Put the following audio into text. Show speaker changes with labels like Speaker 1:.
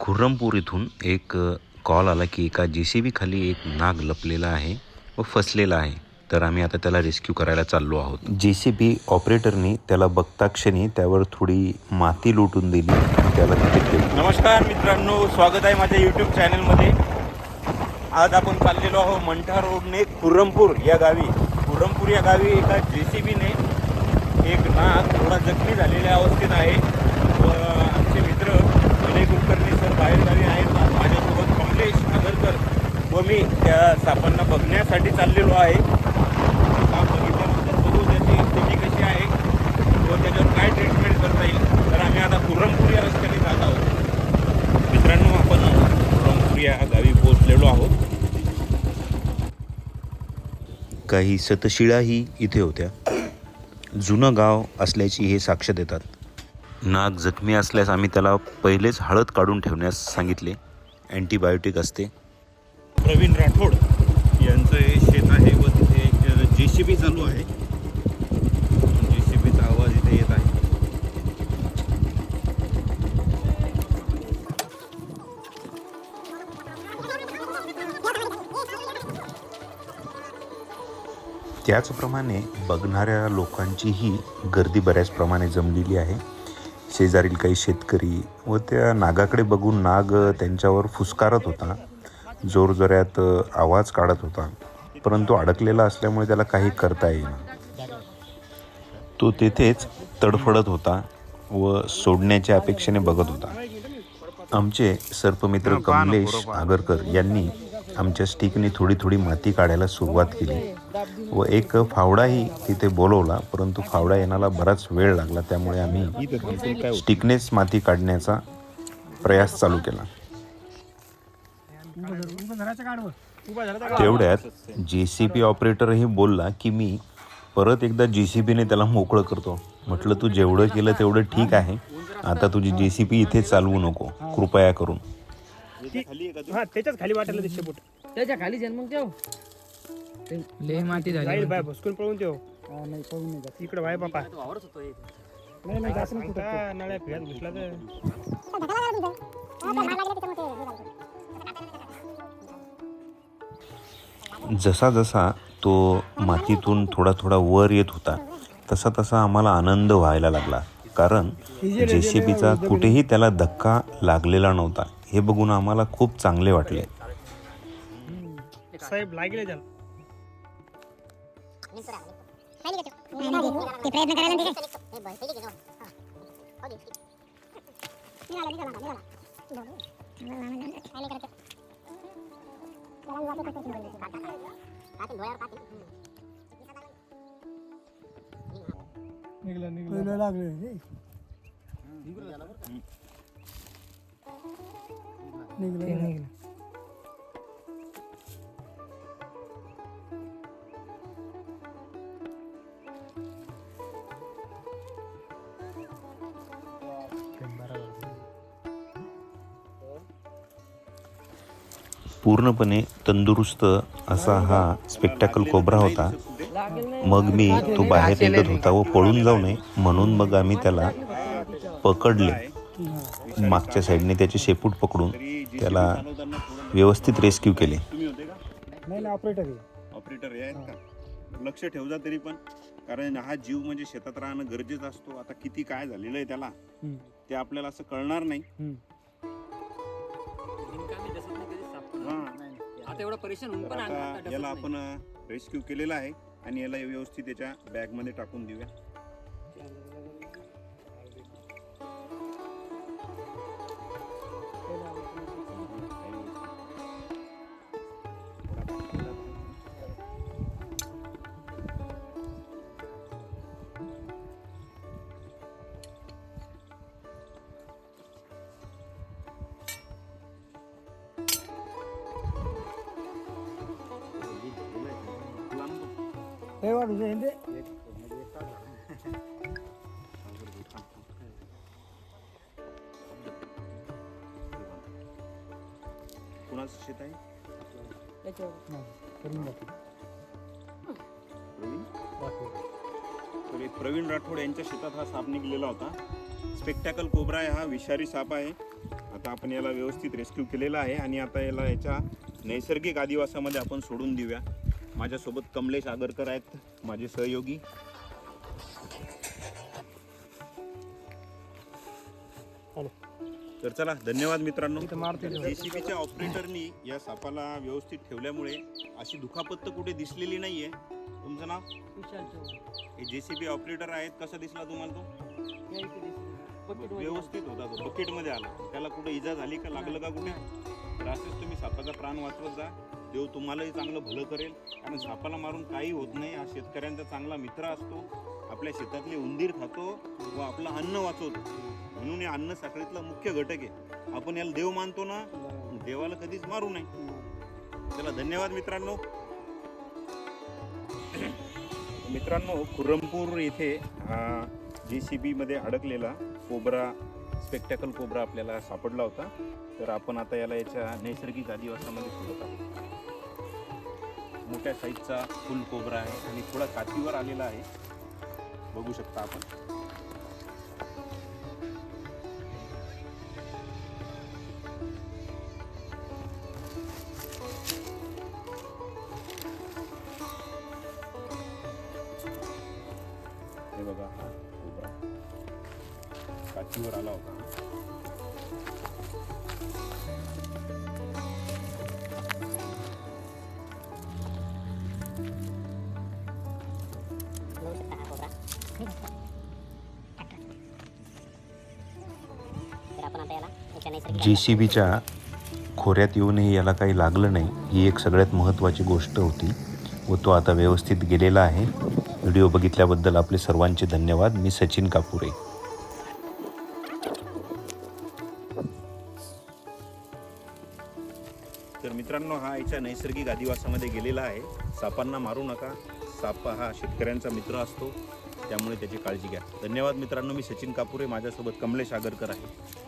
Speaker 1: खुर्रमपूर इथून एक कॉल आला की एका जे सी बी खाली एक नाग लपलेला आहे व फसलेला आहे. तर आम्ही आता त्याला रेस्क्यू करायला चाललो आहोत. जे सी बी ऑपरेटरनी त्याला बघता क्षणी त्यावर थोडी माती लुटून दिली. त्याला तिथे
Speaker 2: नमस्कार मित्रांनो स्वागत आहे माझ्या यूट्यूब चॅनलमध्ये आज आपण चाललेलो आहोत मंठा रोडने खुर्रमपूर या गावी. खुर्रमपूर या गावी एका जे सी बीने एक नाग थोडा जखमी झालेल्या अवस्थेत आहे व आमचे मित्र विनय कुलकर्णी सर बाहेरगावी आहेत आज माझ्यासोबत कमलेश आगरकर व मी त्या सापांना बघण्यासाठी चाललेलो आहे. साप बघितल्यानंतर बघू त्याची स्थिती कशी आहे. व त्याच्यावर काय ट्रीटमेंट करता येईल. तर आम्ही आता खुर्रमपूर या रस्त्याने जात आहोत. मित्रांनो आपण खुर्रमपूर या गावी पोहोचलेलो आहोत.
Speaker 1: काही सतशिळाही इथे होत्या. जुनं गाव असल्याची हे साक्ष देतात. नाक जखमी असल्यास आम्ही त्याला पहिलेच हळद काढून ठेवण्यास सांगितले. अँटीबायोटिक असते.
Speaker 2: प्रवीण राठोड यांचं हे शेत आहे व तिथे एक जे सी बी चालू आहे. जे सी बीचा आवाज इथे येत आहे.
Speaker 1: त्याचप्रमाणे बघणाऱ्या लोकांचीही गर्दी बऱ्याच प्रमाणे जमलेली आहे. शेजारील काही शेतकरी व त्या नागाकडे बघून नाग त्यांच्यावर फुसकारत होता. जोरजोरात आवाज काढत होता. परंतु अडकलेला असल्यामुळे त्याला काही करता येईना. तो तेथेच तडफडत होता व सोडण्याच्या अपेक्षेने बघत होता. आमचे सर्पमित्र कमलेश आगरकर यांनी आमच्या स्टिकने थोडी थोडी माती काढायला सुरुवात केली व एक फावडाही तिथे बोलवला परंतु फावडा येण्याला बराच वेळ लागला त्यामुळे आम्ही स्टिकनेच माती काढण्याचा प्रयास चालू केला. तेवढ्यात जे सी बी ऑपरेटरही बोलला की मी परत एकदा जे सी बीने त्याला मोकळं करतो. म्हटलं तू जेवढं केलं तेवढं ठीक आहे. आता तुझी जे सी बी इथे चालवू नको. कृपया करून.
Speaker 3: हा त्याच्याच खाली वाटायला दिसते बोट
Speaker 4: त्याच्याखाली जन्म ठेव
Speaker 3: लय माती झाली जाईल बाय भस्कून पळून ठेव. नाही पळून नाही इकडे बाय बापा. नाही नाही जास्त नाही कुठं नळ्या फिरात घुसला तर.
Speaker 1: जसा जसा तो मातीतून थोडा थोडा वर येत होता तसा तसा आम्हाला आनंद व्हायला लागला. कारण जे सी बीचा कुठेही त्याला धक्का लागलेला नव्हता. हे बघून आम्हाला खूप चांगले वाटले.
Speaker 3: साहेब लागले
Speaker 5: प्रयत्न नाही काय? निघाला, निघाला,
Speaker 1: पूर्णपणे तंदुरुस्त असा हा स्पेक्टॅकल कोबरा होता. मग मी तो बाहेर निघत होता व पळून जाऊ नये म्हणून मग आम्ही त्याला पकडले. मागच्या साईडने त्याचे शेपूट पकडून त्याला व्यवस्थित रेस्क्यू केले.
Speaker 2: तुम्ही होते का
Speaker 3: नाही ना ऑपरेटर
Speaker 2: हे लक्ष ठेव जा तरी पण कारण हा जीव म्हणजे शेतात राहणं गरजेचं असतो. आता किती काय झालेलं आहे त्याला. ते आपल्याला असं कळणार नाही.
Speaker 4: आता एवढा परेशान होऊन पण
Speaker 2: आता याला
Speaker 4: नाही.
Speaker 2: आपण रेस्क्यू केलेला आहे आणि याला व्यवस्थित याच्या बॅगमध्ये टाकून देऊया
Speaker 3: वाढू दे.
Speaker 2: कुणाचं शेत आहे?
Speaker 3: करून जातो
Speaker 2: प्रवीण? तर हे प्रवीण राठोड यांच्या शेतात हा साप निघलेला होता. स्पेक्टॅकल कोबरा आहे हा विषारी साप आहे. आता आपण याला व्यवस्थित रेस्क्यू केलेला आहे आणि आता याला याच्या नैसर्गिक आदिवासामध्ये आपण सोडून देऊया. माझ्यासोबत कमलेश आगरकर आहेत माझे सहयोगी. तर चला धन्यवाद मित्रांनो. जेसीबीच्या ऑपरेटरनी या सापाला व्यवस्थित ठेवल्यामुळे अशी दुखापत तर कुठे दिसलेली नाहीये. तुमचं नाव?
Speaker 4: विशाल.
Speaker 2: हे जेसीबी ऑपरेटर आहेत कसा दिसला तुम्हाला तो? व्यवस्थित होता तो. बकेटमध्ये आला. त्याला कुठे इजा झाली का लागलं का कुठे? तर असेच तुम्ही सापाचा प्राण वाचवत जा. देव तुम्हालाही चांगलं भलं करेल. कारण सापाला मारून काही होत नाही. हा शेतकऱ्यांचा चांगला मित्र असतो. आपल्या शेतातले उंदीर खातो व आपलं अन्न वाचवतो. म्हणून हे अन्न साखळीतला मुख्य घटक आहे. आपण याला देव मानतो ना देवाला कधीच मारू नये. चला धन्यवाद मित्रांनो. मित्रांनो खुरमपूर येथे जे सी बीमध्ये अडकलेला कोबरा स्पेक्टॅकल कोबरा आपल्याला सापडला होता. तर आपण आता याला याच्या नैसर्गिक आदिवासामध्ये सोडत आहोत. मोठ्या साईजचा फुल कोबरा आहे आणि थोडा कातीवर आलेला आहे. बघू शकता आपण. हे बघा हा कोबरा. कातीवर आला होता.
Speaker 1: जी सी बीच्या खोऱ्यात येऊनही याला काही लागलं नाही. ही एक सगळ्यात महत्त्वाची गोष्ट होती व तो आता व्यवस्थित गेलेला आहे. व्हिडिओ बघितल्याबद्दल आपले सर्वांचे धन्यवाद. मी सचिन कापुरे.
Speaker 2: तर मित्रांनो हा याच्या नैसर्गिक आदिवासामध्ये गेलेला आहे. सापांना मारू नका. साप हा शेतकऱ्यांचा मित्र असतो. त्यामुळे त्याची काळजी घ्या. धन्यवाद मित्रांनो. मी सचिन कापुरे. माझ्यासोबत कमलेश आगरकर आहे.